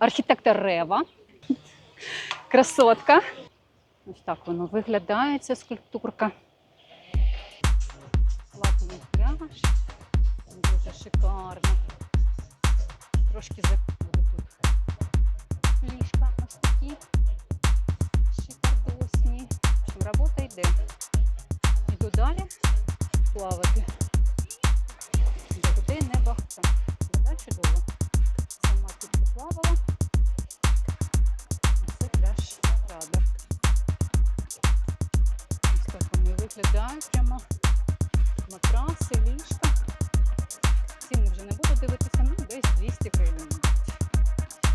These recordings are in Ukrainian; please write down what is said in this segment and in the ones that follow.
архітектор Рева. Красотка. Ось так воно виглядає, ця скульптурка. Платний пляж. Дуже шикарно. Трошки забуду тут. Ліжка ось такі. Шикардосні. В общем, робота йде. Йду далі плавати. Виглядають прямо. Матраси, ліжка. Ціни вже не буду дивитися, ну десь 200 гривень.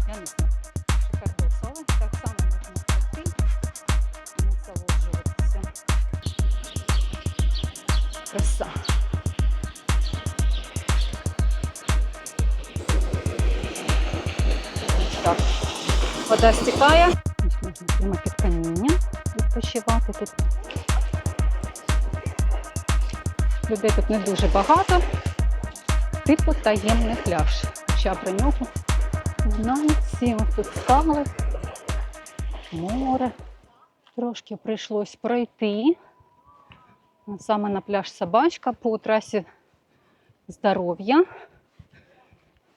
Я не знаю. Шикардос, але так само можна пройти і насолоджуватися. Краса. Так. Вода стікає. Можна прямо під відпочивати тут. Людей тут не дуже багато. Типу таємний пляж. Хоча про нього знають всі. Тут скали, море. Трошки прийшлось пройти. Саме на пляж собачка по трасі здоров'я.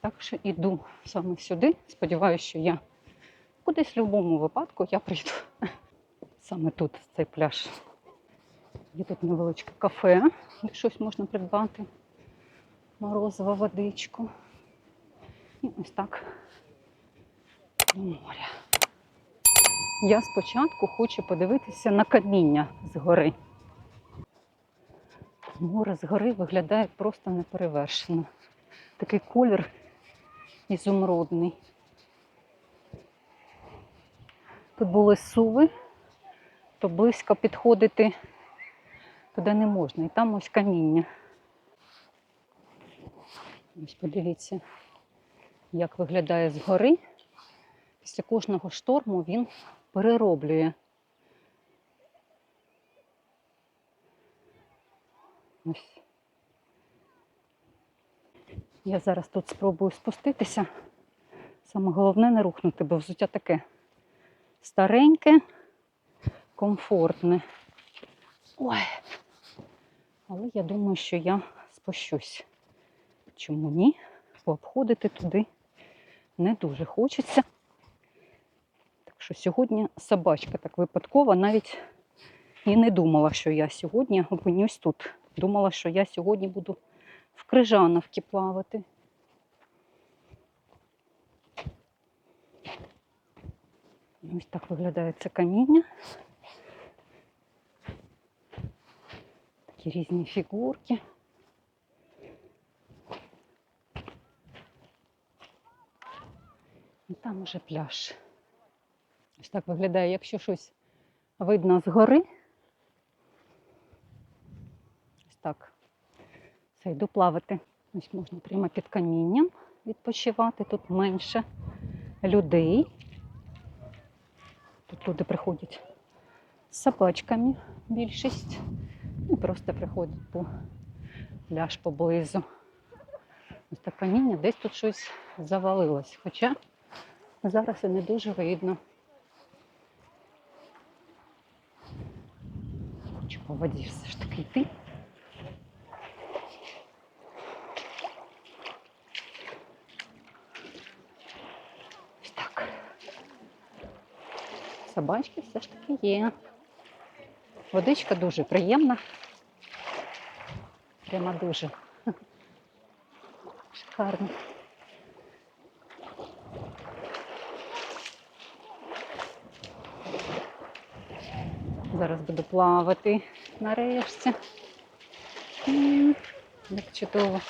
Так що іду саме сюди. Сподіваюся, що я кудись в будь-якому випадку я прийду. Саме тут цей пляж. Є тут невеличке кафе, де щось можна придбати. Морозова водичку. І ось так до моря. Я спочатку хочу подивитися на каміння з гори. Море з гори виглядає просто неперевершено. Такий колір ізумрудний. Тут були суви, то близько підходити туди не можна. І там ось каміння. Ось подивіться, як виглядає згори. Після кожного шторму він перероблює. Ось. Я зараз тут спробую спуститися. Саме головне не рухнути, бо взуття таке стареньке, комфортне. Ой. Але я думаю, що я спущусь. Чому ні? Бо обходити туди не дуже хочеться. Так що сьогодні собачка так випадково навіть і не думала, що я сьогодні опинюсь тут. Думала, що я сьогодні буду в Крижановці плавати. Ось так виглядає це каміння. Такі різні фігурки. І там уже пляж. Ось так виглядає, якщо щось видно згори. Ось так. Все, йду плавати. Ось можна прямо під камінням відпочивати. Тут менше людей. Тут люди приходять з собачками більшість. І просто приходять по пляж поблизу. Ось так каміння, десь тут щось завалилось. Хоча зараз і не дуже видно. Хочу по воді все ж таки йти. Собачки все ж таки є. Водичка дуже приємна. Прямо дуже. Шикарно. Зараз буду плавати нарешті. Як чудово.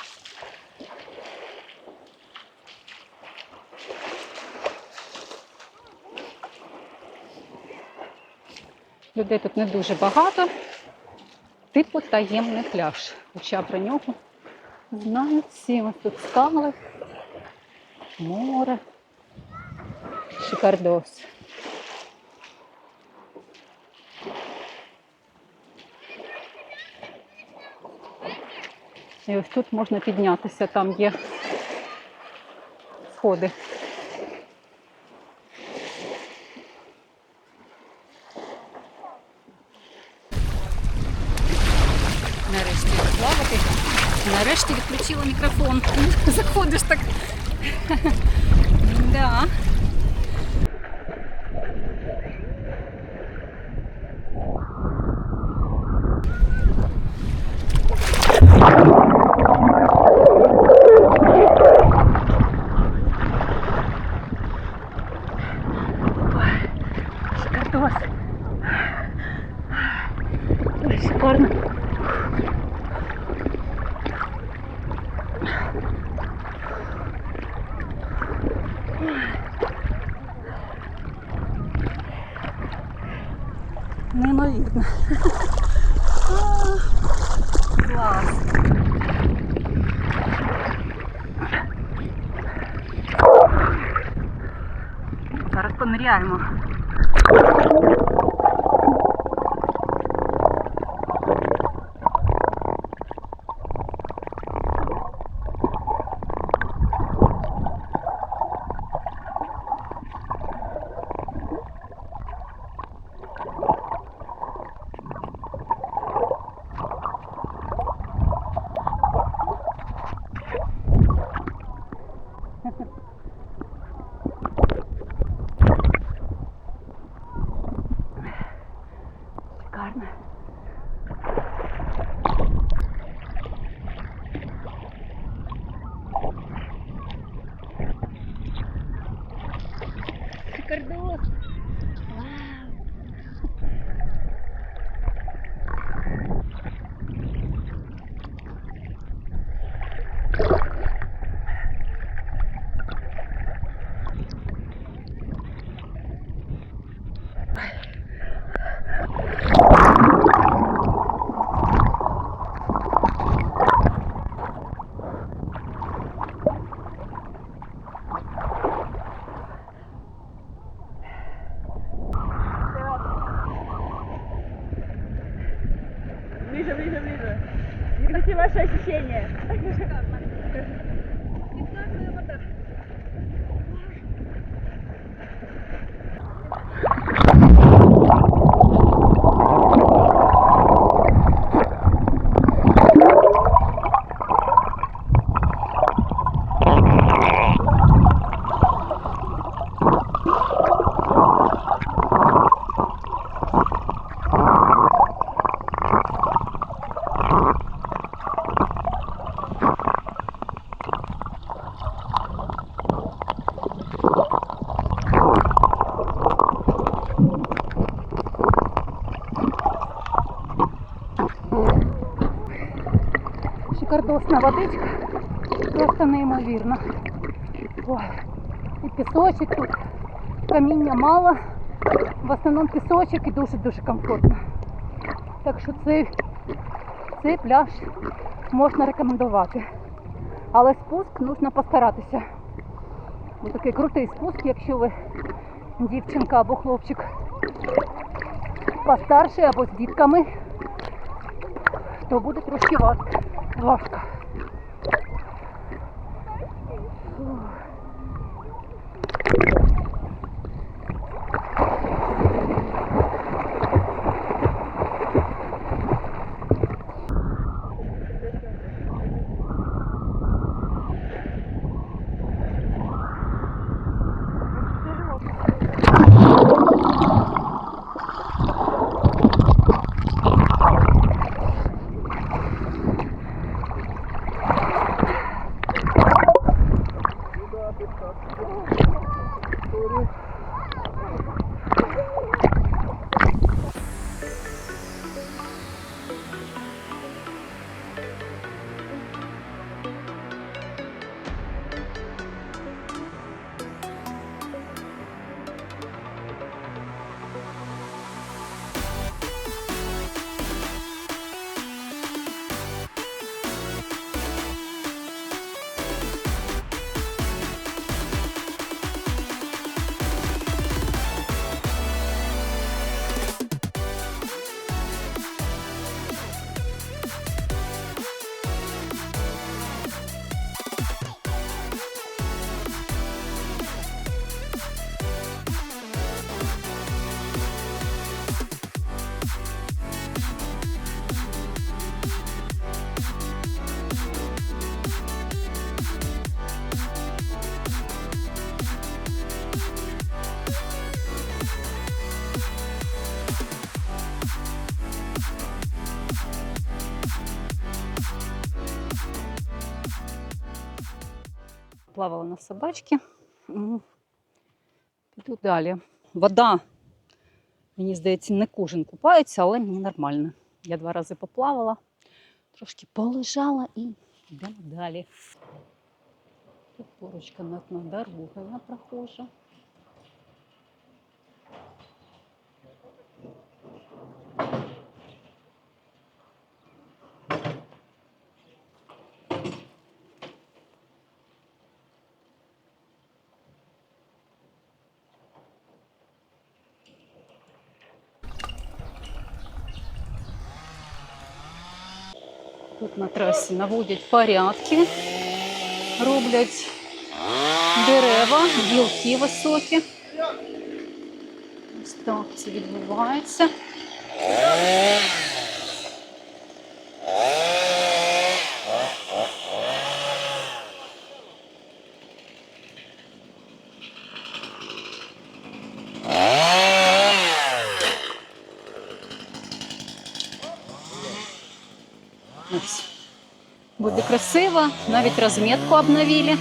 Людей тут не дуже багато. Типу таємний пляж. Хоча про нього знають всі. Тут скали, море, шикардос. І ось тут можна піднятися, там є сходи. Нарешті відключила мікрофон. Заходиш так. Да. Шикардос. Ой, шикарно. Зараз пониряємо. Шикарно. Шикардос. Шикардосна водичка. Просто неймовірно. І пісочок тут. Каміння мало. В основному пісочок і дуже-дуже комфортно. Так що цей, цей пляж можна рекомендувати. Але спуск потрібно постаратися. Ось такий крутий спуск, якщо ви дівчинка або хлопчик постарший або з дітками, то буде трошки важко. Важко. Поплавала на собачки. Піду далі. Вода, мені здається, не кожен купається, але мені нормально. Я два рази поплавала, трошки полежала і йдемо далі. Тут поруч канатна дорога я проходжу. Тут на трасі наводять порядки, роблять дерева, білки високі. Ось так це відбувається. Красиво, навіть розмітку обновили.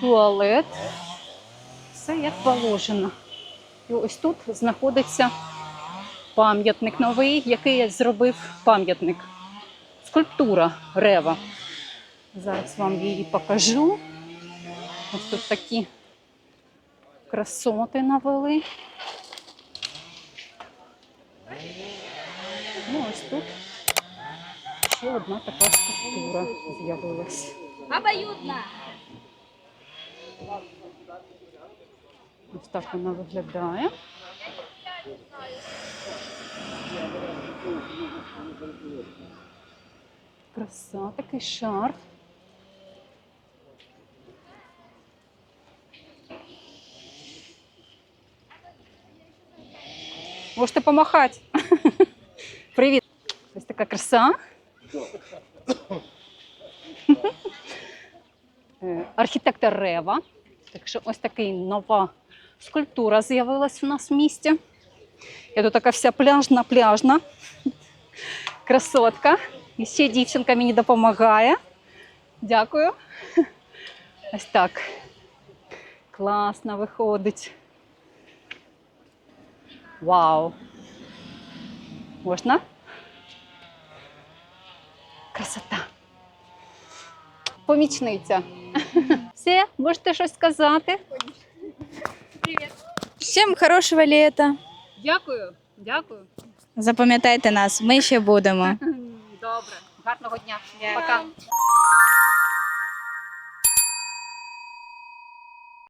Туалет. Все як положено. І ось тут знаходиться пам'ятник новий, який я зробив пам'ятник. Скульптура Рева. Зараз вам її покажу. Ось тут такі красоти навели. Ну, ось тут ще одна така скульптура з'явилась. Обоюдно. Ось так вона виглядає. Краса, такий шар. Можете помахати. Привіт. Ось така краса. Е, Архітектор Рева. Так що ось така нова скульптура з'явилась у нас в місті. Я тут така вся пляжна, пляжна. Красотка. І ще дівчинка мені допомагає. Дякую. Ось так. Класно виходить. Вау. Можна? Красота. Помічниця. Все, можете щось сказати? Всім хорошого літа. Дякую, дякую. Запам'ятайте нас, ми ще будемо. Добре, гарного дня. Пока.